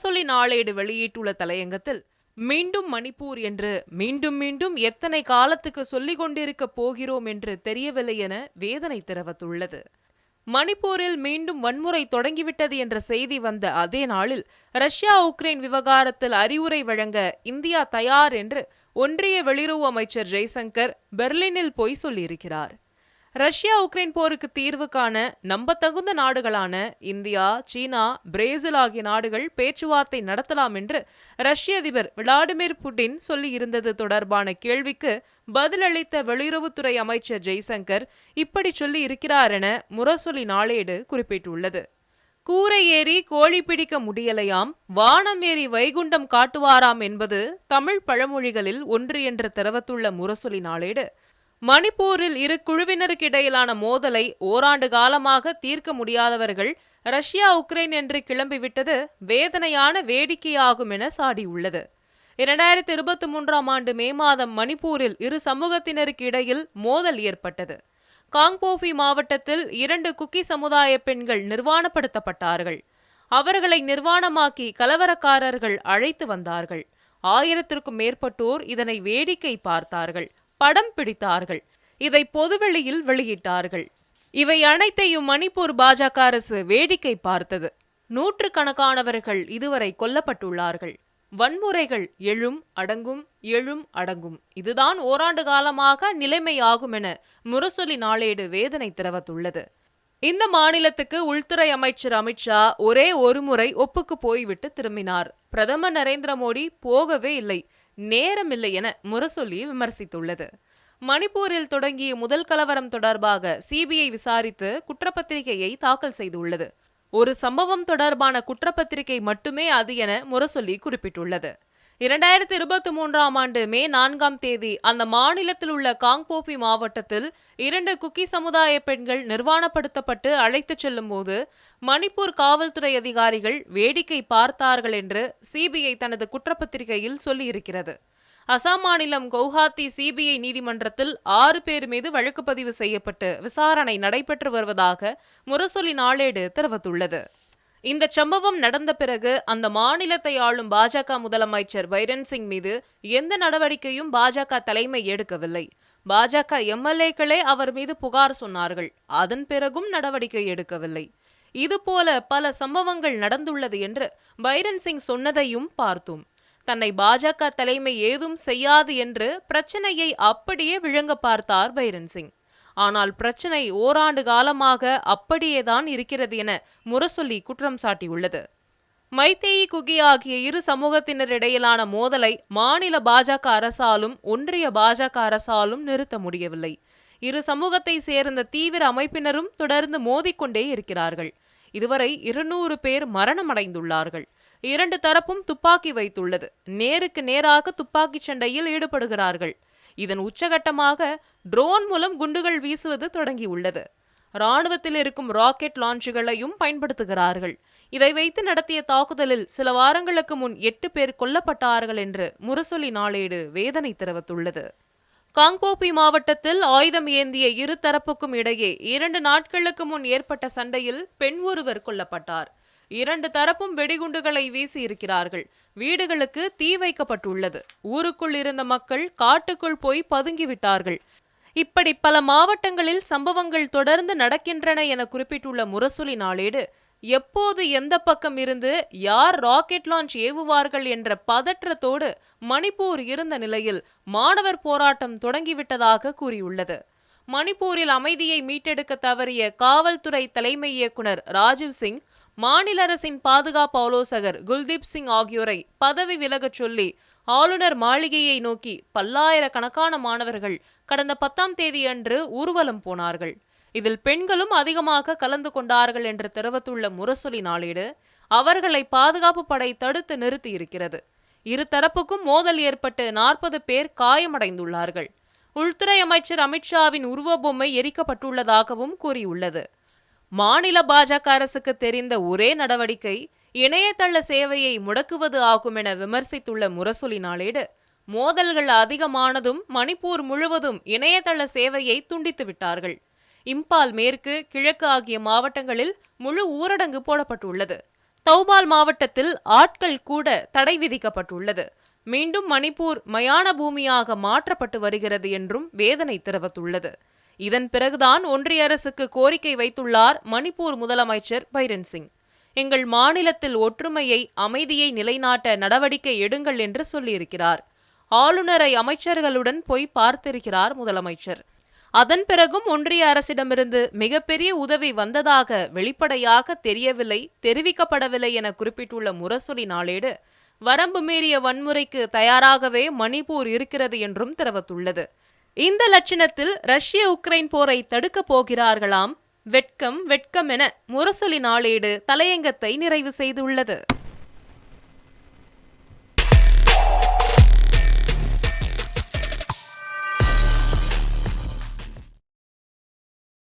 முரசொலி நாளேடு வெளியிட்டுள்ள தலையங்கத்தில் மீண்டும் மணிப்பூர் என்று மீண்டும் மீண்டும் எத்தனை காலத்துக்கு சொல்லிக் கொண்டிருக்க போகிறோம் என்று தெரியவில்லை என வேதனை தெரிவித்துள்ளது. மணிப்பூரில் மீண்டும் வன்முறை தொடங்கிவிட்டது என்ற செய்தி வந்த அதே நாளில் ரஷ்யா உக்ரைன் விவகாரத்தில் அறிவுரை வழங்க இந்தியா தயார் என்று ஒன்றிய வெளியுறவு அமைச்சர் ஜெய்சங்கர் பெர்லினில் பொய் சொல்லியிருக்கிறார். ரஷ்யா உக்ரைன் போருக்கு தீர்வு காண நம்பத்தகுந்த நாடுகளான இந்தியா சீனா பிரேசில் ஆகிய நாடுகள் பேச்சுவார்த்தை நடத்தலாம் என்று ரஷ்ய அதிபர் விளாடிமிர் புட்டின் சொல்லியிருந்தது தொடர்பான கேள்விக்கு பதிலளித்த வெளியுறவுத்துறை அமைச்சர் ஜெய்சங்கர் இப்படி சொல்லி இருக்கிறார் என முரசொலி நாளேடு குறிப்பிட்டுள்ளது. கூரை ஏறி கோழி பிடிக்க முடியலையாம் வானம் ஏறி வைகுண்டம் காட்டுவாராம் என்பது தமிழ் பழமொழிகளில் ஒன்று என்று தெரிவித்துள்ள முரசொலி நாளேடு. மணிப்பூரில் இரு குழுவினருக்கிடையிலான மோதலை ஓராண்டு காலமாக தீர்க்க முடியாதவர்கள் ரஷ்யா உக்ரைன் என்று கிளம்பிவிட்டது வேதனையான வேடிக்கையாகும் என சாடியுள்ளது. இரண்டாயிரத்தி இருபத்தி மூன்றாம் ஆண்டு மே மாதம் மணிப்பூரில் இரு சமூகத்தினருக்கு இடையில் மோதல் ஏற்பட்டது. காங்போஃபி மாவட்டத்தில் இரண்டு குக்கி சமுதாய பெண்கள் நிர்வாணப்படுத்தப்பட்டார்கள். அவர்களை நிர்வாணமாக்கி கலவரக்காரர்கள் அழைத்து வந்தார்கள். ஆயிரத்திற்கும் மேற்பட்டோர் இதனை வேடிக்கை பார்த்தார்கள். படம் பிடித்தார்கள். இதை பொதுவெளியில் வெளியிட்டார்கள். இவை அனைத்தையும் மணிப்பூர் பாஜக அரசு வேடிக்கை பார்த்தது. நூற்று கணக்கானவர்கள் இதுவரை கொல்லப்பட்டுள்ளார்கள். வன்முறைகள் எழும் அடங்கும் எழும் அடங்கும். இதுதான் ஓராண்டு காலமாக நிலைமையாகும் என முரசொலி நாளேடு வேதனை தெரிவித்துள்ளது இந்த மாநிலத்துக்கு உள்துறை அமைச்சர் அமித்ஷா ஒரே ஒரு முறை ஒப்புக்கு போய்விட்டு திரும்பினார். பிரதமர் நரேந்திர மோடி போகவே இல்லை. நேரமில்லை என முரசொலி விமர்சித்துள்ளது. மணிப்பூரில் தொடங்கிய முதல் கலவரம் தொடர்பாக சிபிஐ விசாரித்து குற்றப்பத்திரிகையை தாக்கல் செய்துள்ளது. ஒரு சம்பவம் தொடர்பான குற்றப்பத்திரிகை மட்டுமே அது என முரசொலி குறிப்பிட்டுள்ளது. இரண்டாயிரத்தி இருபத்தி மூன்றாம் ஆண்டு மே நான்காம் தேதி அந்த மாநிலத்தில் உள்ள காங்போபி மாவட்டத்தில் இரண்டு குக்கி சமுதாய பெண்கள் நிர்வாணப்படுத்தப்பட்டு அழைத்துச் செல்லும் போது மணிப்பூர் காவல்துறை அதிகாரிகள் வேடிக்கை பார்த்தார்கள் என்று சிபிஐ தனது குற்றப்பத்திரிகையில் சொல்லியிருக்கிறது. அசாம் மாநிலம் கவுஹாத்தி சிபிஐ நீதிமன்றத்தில் ஆறு பேர் மீது வழக்கு பதிவு செய்யப்பட்டு விசாரணை நடைபெற்று வருவதாக முரசொலி நாளேடு தெரிவித்துள்ளது. இந்த சம்பவம் நடந்த பிறகு அந்த மாநிலத்தை ஆளும் பாஜக முதலமைச்சர் பைரன் சிங் மீது எந்த நடவடிக்கையும் பாஜக தலைமை எடுக்கவில்லை. பாஜக எம்எல்ஏக்களே அவர் மீது புகார் சொன்னார்கள். அதன் பிறகும் நடவடிக்கை எடுக்கவில்லை. இதுபோல பல சம்பவங்கள் நடந்துள்ளது என்று பைரன் சிங் சொன்னதையும் பார்த்தோம். தன்னை பாஜக தலைமை ஏதும் செய்யாது என்று பிரச்சனையை அப்படியே விழுங்க பார்த்தார் பைரன் சிங். ஆனால் பிரச்சனை ஓராண்டு காலமாக அப்படியேதான் இருக்கிறது என முரசொலி குற்றம் சாட்டியுள்ளது. மைத்தேயி குகி ஆகிய இரு சமூகத்தினரிடையிலான மோதலை மாநில பாஜக அரசாலும் ஒன்றிய பாஜக அரசாலும் நிறுத்த முடியவில்லை. இரு சமூகத்தை சேர்ந்த தீவிர அமைப்பினரும் தொடர்ந்து மோதிக்கொண்டே இருக்கிறார்கள். இதுவரை இருநூறு பேர் மரணமடைந்துள்ளார்கள். இரண்டு தரப்பும் துப்பாக்கி வைத்துள்ளது. நேருக்கு நேராக துப்பாக்கி சண்டையில் ஈடுபடுகிறார்கள். இதன் உச்சகட்டமாக ட்ரோன் மூலம் குண்டுகள் வீசுவது தொடங்கியுள்ளது. ராணுவத்தில் இருக்கும் ராக்கெட் லான்ச்சுகளையும் பயன்படுத்துகிறார்கள். இதை வைத்து நடத்திய தாக்குதலில் சில வாரங்களுக்கு முன் எட்டு பேர் கொல்லப்பட்டார்கள் என்று முரசொலி நாளேடு வேதனை தெரிவித்துள்ளது. காங்கோபி மாவட்டத்தில் ஆயுதம் ஏந்திய இரு தரப்புக்கும் இடையே இரண்டு நாட்களுக்கு முன் ஏற்பட்ட சண்டையில் பெண் ஒருவர் கொல்லப்பட்டார். இரண்டு தரப்பும் வெடிகுண்டுகளை வீசி இருக்கிறார்கள் வீடுகளுக்கு தீ வைக்கப்பட்டுள்ளது. ஊருக்குள் இருந்த மக்கள் காட்டுக்குள் போய் பதுங்கிவிட்டார்கள். இப்படி பல மாவட்டங்களில் சம்பவங்கள் தொடர்ந்து நடக்கின்றன என குறிப்பிட்டுள்ள முரசொலி நாளேடு எப்போது எந்த பக்கம் இருந்து யார் ராக்கெட் லான்ச் ஏவுவார்கள் என்ற பதற்றத்தோடு மணிப்பூர் இருந்த நிலையில் மாணவர் போராட்டம் தொடங்கிவிட்டதாக கூறியுள்ளது. மணிப்பூரில் அமைதியை மீட்டெடுக்க தவறிய காவல்துறை தலைமை இயக்குனர் ராஜீவ் சிங் மாநில அரசின் பாதுகாப்பு ஆலோசகர் குல்தீப் சிங் ஆகியோரை பதவி விலகச் சொல்லி ஆளுநர் மாளிகையை நோக்கி பல்லாயிரக்கணக்கான மாணவர்கள் கடந்த பத்தாம் தேதியன்று ஊர்வலம் போனார்கள். இதில் பெண்களும் அதிகமாக கலந்து கொண்டார்கள் என்று தெரிவித்துள்ள முரசொலி நாளேடு அவர்களை பாதுகாப்பு படை தடுத்து நிறுத்தி இருக்கிறது. இரு தரப்புக்கும் மோதல் ஏற்பட்டு நாற்பது பேர் காயமடைந்துள்ளார்கள். உள்துறை அமைச்சர் அமித்ஷாவின் உருவபொம்மை எரிக்கப்பட்டுள்ளதாகவும் கூறியுள்ளது. மாநில பாஜக அரசுக்கு தெரிந்த ஒரே நடவடிக்கை இணையதள சேவையை முடக்குவது ஆகும் என விமர்சித்துள்ள முரசொலி நாளேடு மோதல்கள் அதிகமானதும் மணிப்பூர் முழுவதும் இணையதள சேவையை துண்டித்து விட்டார்கள். இம்பால் மேற்கு கிழக்கு ஆகிய மாவட்டங்களில் முழு ஊரடங்கு போடப்பட்டுள்ளது. தௌபால் மாவட்டத்தில் ஆட்கள் கூட தடை விதிக்கப்பட்டுள்ளது. மீண்டும் மணிப்பூர் மயான பூமியாக மாற்றப்பட்டு வருகிறது என்றும் வேதனை தெரிவித்துள்ளது. இதன் பிறகுதான் ஒன்றிய அரசுக்கு கோரிக்கை வைத்துள்ளார் மணிப்பூர் முதலமைச்சர் பைரன் சிங். எங்கள் மாநிலத்தில் ஒற்றுமையை அமைதியை நிலைநாட்ட நடவடிக்கை எடுங்கள் என்று சொல்லியிருக்கிறார். ஆளுநரை அமைச்சர்களுடன் போய் பார்த்திருக்கிறார் முதலமைச்சர். அதன் பிறகும் ஒன்றிய அரசிடமிருந்து மிகப்பெரிய உதவி வந்ததாக வெளிப்படையாக தெரியவில்லை தெரிவிக்கப்படவில்லை என குறிப்பிட்டுள்ள முரசொலி நாளேடு வரம்பு மீறிய வன்முறைக்கு தயாராகவே மணிப்பூர் இருக்கிறது என்றும் தெரிவித்துள்ளது. இந்த லட்சணத்தில் ரஷ்ய உக்ரைன் போரை தடுக்கப் போகிறார்களாம். வெட்கம் வெட்கம் என முரசொலி நாளேடு தலையங்கத்தை நிறைவு செய்துள்ளது.